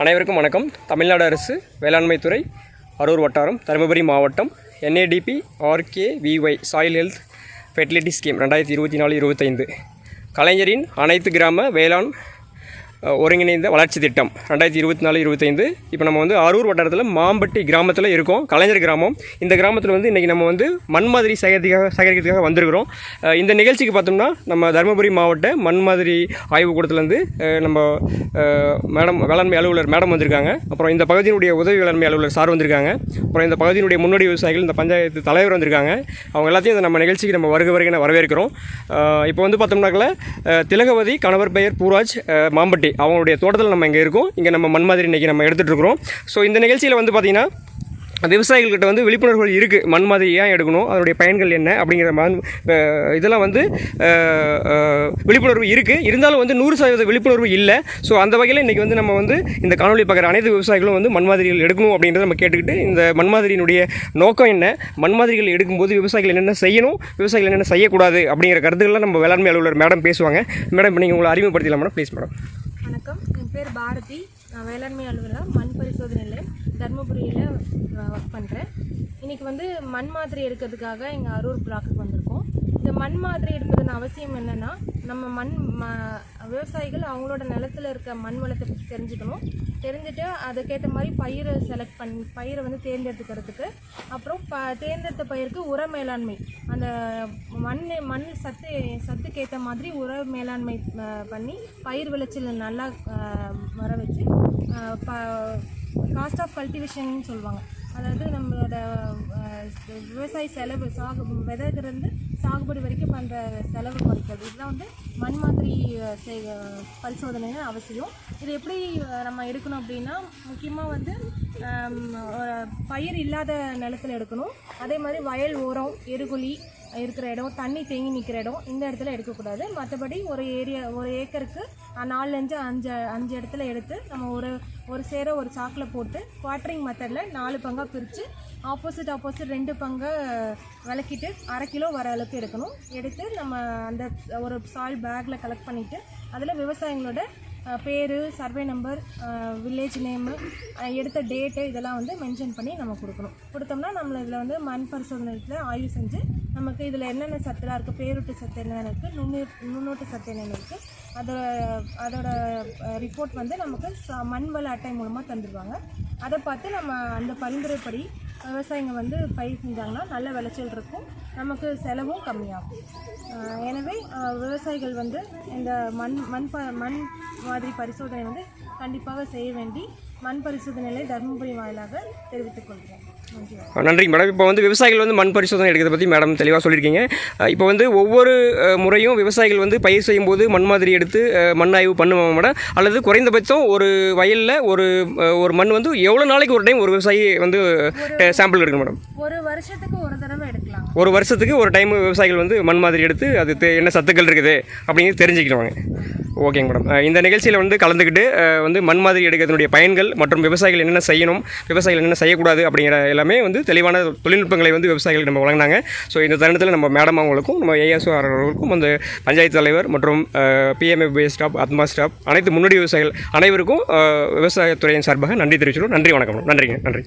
அனைவருக்கும் வணக்கம். தமிழ்நாடு அரசு வேளாண்மைத்துறை அரூர் வட்டாரம் தருமபுரி மாவட்டம் NADP RK VY soil health fertility scheme ரெண்டாயிரத்தி இருபத்தி நாலு இருபத்தைந்து கலைஞரின் அனைத்து கிராம வேளாண் ஒருங்கிணைந்த வளர்ச்சி திட்டம். ரெண்டாயிரத்தி இருபத்தி நாலு இருபத்தைந்து இப்போ நம்ம வந்து அரூர் வட்டாரத்தில் மாம்பட்டி கிராமத்தில் இருக்கோம். கலைஞர் கிராமம். இந்த கிராமத்தில் வந்து இன்றைக்கி நம்ம வந்து மண் மாதிரி சேகரிக்கிறதுக்காக சேகரிக்கிறதுக்காக வந்திருக்கிறோம் இந்த நிகழ்ச்சிக்கு பார்த்தோம்னா நம்ம தருமபுரி மாவட்ட மண் மாதிரி ஆய்வுக்கூடத்துலேருந்து நம்ம மேடம் வேளாண்மை அலுவலர் மேடம் வந்திருக்காங்க. அப்புறம் இந்த பகுதியினுடைய உதவி வேளாண்மை அலுவலர் சார் வந்திருக்காங்க. அப்புறம் இந்த பகுதியினுடைய முன்னோடி விவசாயிகள் இந்த பஞ்சாயத்து தலைவர் வந்திருக்காங்க. அவங்க எல்லாத்தையும் இந்த நம்ம நிகழ்ச்சிக்கு நம்ம வருக வருகை வரவேற்கிறோம். இப்போ வந்து பார்த்தோம்னாக்கல திலகவதி கணவர் பெயர் பூராஜ் மாம்பட்டி. மாதிரி அவங்களுடைய தோட்டத்தில் நம்ம இங்கே இருக்கோம். இங்கே நம்ம மண் மாதிரி இன்றைக்கி நம்ம எடுத்துகிட்டு இருக்கிறோம். ஸோ இந்த நிகழ்ச்சியில் வந்து பார்த்திங்கன்னா விவசாயிகள்கிட்ட வந்து விழிப்புணர்வுகள் இருக்குது மண் மாதிரி ஏன் எடுக்கணும்? அதனுடைய பயன்கள் என்ன? அப்படிங்கிற மண் இதெல்லாம் வந்து விழிப்புணர்வு இருக்குது இருந்தாலும் வந்து நூறு சதவீத விழிப்புணர்வு இல்லை. ஸோ அந்த வகையில் இன்றைக்கி வந்து நம்ம வந்து இந்த காணொலி பார்க்குற அனைத்து விவசாயிகளும் வந்து மண் மாதிரிகள் எடுக்கணும் அப்படின்றத நம்ம கேட்டுக்கிட்டு இந்த மண் மாதிரியினுடைய நோக்கம் என்ன? மண் மாதிரிகள் எடுக்கும்போது விவசாயிகள் என்னென்ன செய்யணும்? விவசாயிகள் என்னென்ன செய்யக்கூடாது? அப்படிங்கிற கருத்துக்கள்லாம் நம்ம வேளாண்மை அலுவலர் மேடம் பேசுவாங்க. மேடம் இப்போ நீங்கள் உங்களை அறிமுகப்படுத்தலாம் மேடம் ப்ளீஸ் மேடம் வணக்கம். என் பேர் பாரதி. நான் வேளாண்மை அலுவலர் மண் பரிசோதனை நிலையம் தருமபுரியில் ஒர்க் பண்ணுறேன் இன்றைக்கி வந்து மண் மாதிரி எடுக்கிறதுக்காக எங்கள் அரூர் பிளாக்குக்கு வந்திருக்கோம். இந்த மண் மாதிரி எடுப்பதன் அவசியம் என்னென்னா நம்ம மண் ம விவசாயிகள் அவங்களோட நிலத்துல இருக்க மண் வளத்தை பற்றி தெரிஞ்சுக்கணும். தெரிஞ்சுட்டு அதுக்கேற்ற மாதிரி பயிரை செலக்ட் பண்ணி பயிரை வந்து தேர்ந்தெடுத்துக்கிறதுக்கு அப்புறம் ப தேர்ந்தெடுத்த பயிருக்கு உர மேலாண்மை. அந்த மண் மண் சத்து சத்துக்கேற்ற மாதிரி உர மேலாண்மை பண்ணி பயிர் விளைச்சல் நல்லா வர வச்சு ப காஸ்ட் ஆஃப் கல்டிவேஷன் சொல்லுவாங்க. அதாவது நம்மளோட விவசாய செலவு சாகு விதைக்கிறது சாகுபடி வரைக்கும் பண்ணுற செலவு குறைக்கிறது. இதெல்லாம் வந்து மண் மாதிரி செய் பரிசோதனைகள் அவசியம். இது எப்படி நம்ம எடுக்கணும் அப்படின்னா முக்கியமாக வந்து பயிர் இல்லாத நிலத்துல எடுக்கணும். அதே மாதிரி வயல் ஓரம் எருகுழி இருக்கிற இடம் தண்ணி தேங்கி நிற்கிற இடம் இந்த இடத்துல எடுக்கக்கூடாது. மற்றபடி ஒரு ஏரியா ஒரு ஏக்கருக்கு நாலுலேருந்து அஞ்சு அஞ்சு இடத்துல எடுத்து நம்ம ஒரு ஒரு சேர ஒரு சாக்கில் போட்டு குவாட்டரிங் மெத்தடில் நாலு பங்காக பிரித்து ஆப்போசிட் ஆப்போசிட் ரெண்டு பங்கை விளக்கிட்டு அரை கிலோ வர அளவுக்கு எடுக்கணும். எடுத்து நம்ம அந்த ஒரு சால் பேக்கில் கலெக்ட் பண்ணிவிட்டு அதில் விவசாயிங்களோட பேர் சர்வே நம்பர் வில்லேஜ் நேமு எடுத்த டேட்டு இதெல்லாம் வந்து மென்ஷன் பண்ணி நம்ம கொடுக்கணும். கொடுத்தோம்னா நம்மள இதில் வந்து மண் பரிசோதனையில் ஆய்வு செஞ்சு நமக்கு இதில் என்னென்ன சத்துலாம் இருக்குது பேரூட்டு சத்து என்னென்ன இருக்குது நுண்ணீர் நுண்ணூட்டு சத்து என்னென்ன இருக்குது அதோட அதோட ரிப்போர்ட் வந்து நமக்கு மண் வள அட்டை மூலமாக தந்துடுவாங்க அதை பார்த்து நம்ம அந்த பரிந்துரைப்படி விவசாயிங்க வந்து பயிர் செஞ்சாங்கன்னா நல்ல விளைச்சல் இருக்கும். நமக்கு செலவும் கம்மியாகும். எனவே விவசாயிகள் வந்து இந்த மண் மண் ப மண் மாதிரி பரிசோதனை வந்து கண்டிப்பாக செய்ய வேண்டி மண் பரிசோதனைகளை தருமபுரி வாயிலாக தெரிவித்துக் கொள்கிறேன். நன்றி நன்றிங்க மேடம் இப்போ வந்து விவசாயிகள் வந்து மண் பரிசோதனை எடுக்கிறத பற்றி மேடம் தெளிவாக சொல்லியிருக்கீங்க. இப்போ வந்து ஒவ்வொரு முறையும் விவசாயிகள் வந்து பயிர் செய்யும்போது மண் மாதிரி எடுத்து மண் ஆய்வு பண்ணுவாங்க மேடம். அல்லது குறைந்தபட்சம் ஒரு வயலில் ஒரு ஒரு மண் வந்து எவ்வளோ நாளைக்கு ஒரு டைம் ஒரு விவசாயி வந்து சாம்பிள் எடுக்கணும் மேடம்? ஒரு வருஷத்துக்கு ஒரு தடவை எடுக்கலாம். ஒரு வருஷத்துக்கு ஒரு டைம் விவசாயிகள் வந்து மண் மாதிரி எடுத்து அது என்ன சத்துக்கள் இருக்குது அப்படிங்கிறது தெரிஞ்சுக்கிடுவாங்க ஓகேங்க மேடம். இந்த நிகழ்ச்சியில் வந்து கலந்துக்கிட்டு வந்து மண் மாதிரி எடுக்கிறதுனுடைய பயன்கள் மற்றும் விவசாயிகள் என்னென்ன செய்யணும் விவசாயிகள் என்னென்ன செய்யக்கூடாது அப்படிங்கிற எல்லாமே வந்து தெளிவான தொழில்நுட்பங்களை வந்து விவசாயிகள் நம்ம வழங்கினாங்க. ஸோ இந்த தருணத்தில் நம்ம மேடம் அவங்களுக்கும் நம்ம ஏஎஸ்ஓ அவர்களுக்கும் அந்த பஞ்சாயத்து தலைவர் மற்றும் பிஎம்ஏபி ஸ்டாப் அத்மா ஸ்டாப் அனைத்து முன்னோடி விவசாயிகள் அனைவருக்கும் விவசாயத்துறையின் சார்பாக நன்றி தெரிவிச்சிடும் நன்றி வணக்கம் மேடம். நன்றிங்க நன்றி.